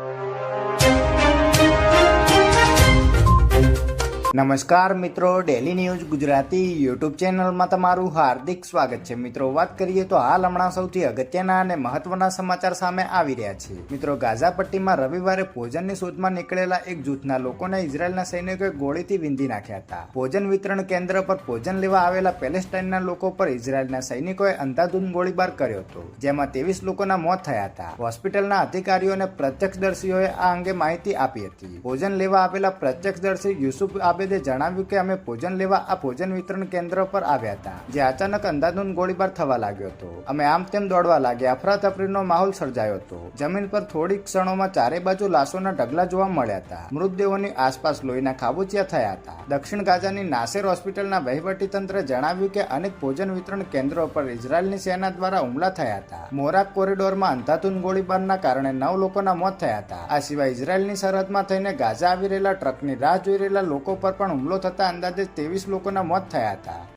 you. નમસ્કાર મિત્રો daily news Gujarati YouTube ચેનલમાં તમારું હાર્દિક સ્વાગત છે. મિત્રો, વાત કરીએ તો હાલ હમણાં સૌથી અગત્યના અને મહત્વના સમાચાર સામે આવી રહ્યા છે. મિત્રો ગાઝા પટ્ટીમાં રવિવારે ભોજનની શોધમાં નીકળેલા એક જૂથના લોકોને ઇઝરાયેલના સૈનિકોએ ગોળીથી વિંધી નાખ્યા હતા. ભોજન વિતરણ કેન્દ્ર પર ભોજન લેવા આવેલા પેલેસ્ટાઇનના લોકો પર ઇઝરાયેલના સૈનિકોએ અંધાધૂંધ ગોળીબાર કર્યો હતો, જેમાં ત્રેવીસ લોકોના મોત થયા હતા. હોસ્પિટલના અધિકારીઓ અને પ્રત્યક્ષદર્શીઓએ આ અંગે માહિતી આપી હતી. ભોજન લેવા આવેલા પ્રત્યક્ષદર્શી યુસુફ આબેદે જણાવ્યું કે અમે ભોજન લેવા આ ભોજન વિતરણ કેન્દ્ર પર આવ્યા હતા, જે અચાનક અંધાધૂંધ ગોળીબાર થવા લાગ્યો હતો. અમે આમ તેમ દોડવા લાગ્યા. અફરાતફરીનો માહોલ સર્જાયો હતો. જમીન પર થોડી ક્ષણોમાં ચારે બાજુ લાશોના ઢગલા જોવા મળ્યા હતા. મૃતદેહોની આસપાસ લોહીના ખાબોચિયા થયા હતા. દક્ષિણ ગાઝાની નાસેર હોસ્પિટલના વહીવટી તંત્રે જણાવ્યું કે અનેક ભોજન વિતરણ કેન્દ્રો પર ઇઝરાયેલની સેના દ્વારા હુમલા થયા હતા. મોરાક કોરિડોરમાં અંધાધૂંધ ગોળીબારના કારણે નવ લોકોના મોત થયા હતા. આ સિવાય ઇઝરાયેલની સરહદમાં થઈને ગાઝા આવી રહેલા ટ્રકની રાહ જોઈ રહેલા લોકો પણ હુમલો થતા અંદાજે ત્રેવીસ લોકોના મોત થયા હતા.